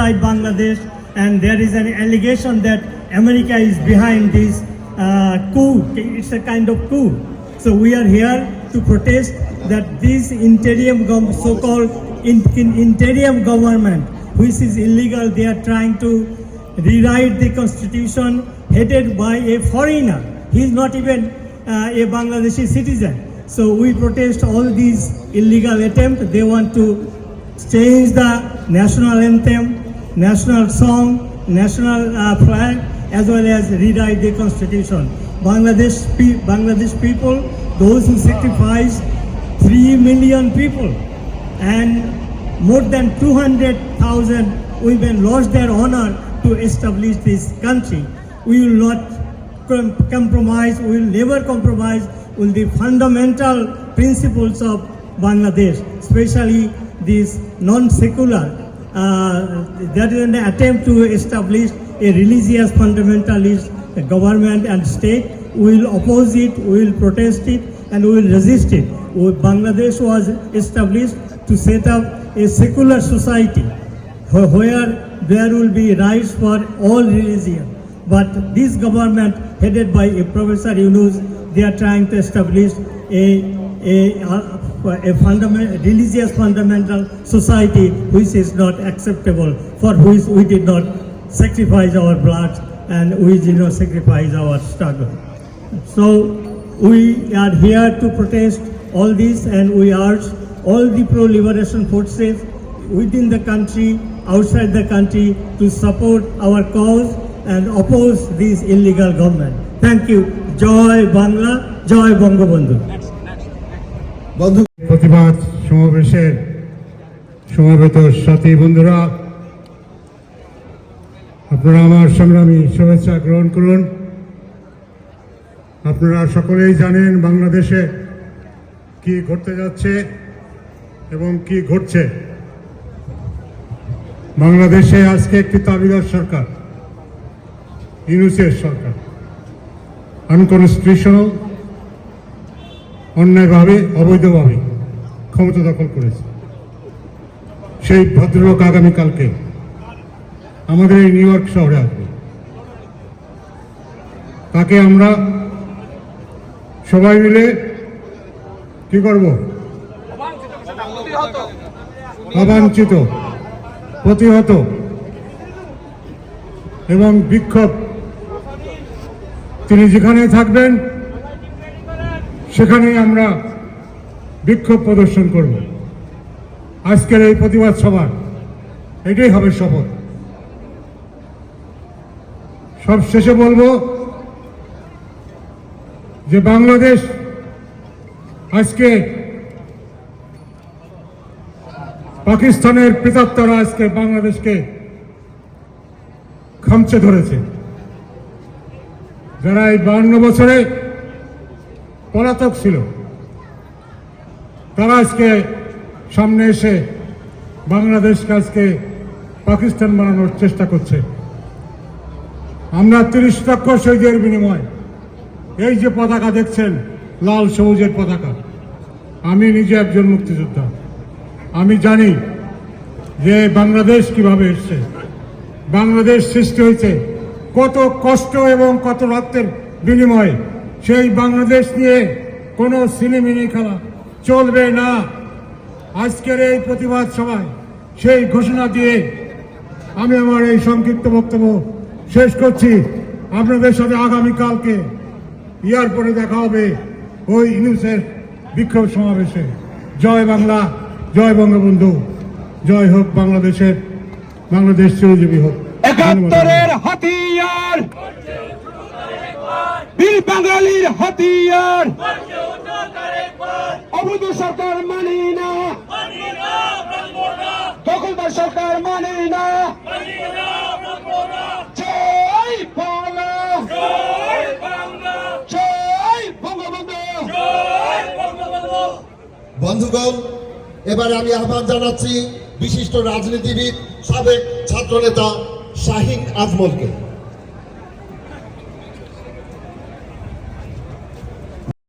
outside Bangladesh, and there is an allegation that America is behind this uh, coup. It's a kind of coup. So we are here to protest that this interim so-called in, in interim government, which is illegal, they are trying to rewrite the constitution headed by a foreigner. He is not even uh, a Bangladeshi citizen. So we protest all these illegal attempts. They want to change the national anthem national song, national uh, flag, as well as rewrite the constitution. Bangladesh people, those who sacrificed 3 million people and more than 200,000 women lost their honor to establish this country. We will not compromise, we will never compromise with the fundamental principles of Bangladesh, especially this non-secular uh, that is an attempt to establish a religious fundamentalist government and state. We will oppose it, we will protest it, and we will resist it. Bangladesh was established to set up a secular society where there will be rights for all religion. But this government, headed by a Professor Yunus, they are trying to establish a, a, a a religious fundamental society which is not acceptable, for which we did not sacrifice our blood and we did not sacrifice our struggle. So we are here to protest all this and we urge all the pro-liberation forces within the country, outside the country to support our cause and oppose this illegal government. Thank you. Joy Bangla, Joy Bangabandhu. বন্ধু প্রতিবাদ সমাবেশের সমবেত সাথী বন্ধুরা আপনারা আমার সংগ্রামী শুভেচ্ছা গ্রহণ করুন আপনারা সকলেই জানেন বাংলাদেশে কি ঘটতে যাচ্ছে এবং কি ঘটছে বাংলাদেশে আজকে একটি তাবিদার সরকার ইউনুসের সরকার আনকনস্টিটিউশনাল অন্যায়ভাবে অবৈধভাবে ক্ষমতা দখল করেছে সেই ভদ্রলোক আগামীকালকে আমাদের এই নিউ ইয়র্ক শহরে আসবে তাকে আমরা সবাই মিলে কি করব অবাঞ্ছিত প্রতিহত এবং বিক্ষোভ তিনি যেখানে থাকবেন সেখানেই আমরা বিক্ষোভ প্রদর্শন করব আজকের এই প্রতিবাদ সভা এটাই হবে শপথ সব শেষে বলবো যে বাংলাদেশ আজকে পাকিস্তানের প্রেতাত্মরা আজকে বাংলাদেশকে খামচে ধরেছে যারা এই বান্ন বছরে পলাতক ছিল তারা আজকে সামনে এসে বাংলাদেশকে আজকে পাকিস্তান বানানোর চেষ্টা করছে আমরা তিরিশ লক্ষ শহীদের বিনিময় এই যে পতাকা দেখছেন লাল সবুজের পতাকা আমি নিজে একজন মুক্তিযোদ্ধা আমি জানি যে বাংলাদেশ কিভাবে এসছে বাংলাদেশ সৃষ্টি হয়েছে কত কষ্ট এবং কত রক্তের বিনিময়ে সেই বাংলাদেশ নিয়ে কোনো সিনেমিনি খেলা চলবে না আজকের এই প্রতিবাদ সভায় সেই ঘোষণা দিয়ে আমি আমার এই সংক্ষিপ্ত বক্তব্য শেষ করছি আপনাদের সাথে আগামীকালকে এয়ারপোর্টে দেখা হবে ওই ইউনিসেফ বিক্ষোভ সমাবেশে জয় বাংলা জয় বঙ্গবন্ধু জয় হোক বাংলাদেশের বাংলাদেশ চিরজীবী হোক একাত্তরের হাতিয়ার বীর বাঙালির হাতিয়ার অবৈধ সরকার মানে না দখলদার সরকার মানে না বন্ধুগণ এবারে আমি আহ্বান জানাচ্ছি বিশিষ্ট রাজনীতিবিদ সাবেক ছাত্রনেতা শাহিন আজমলকে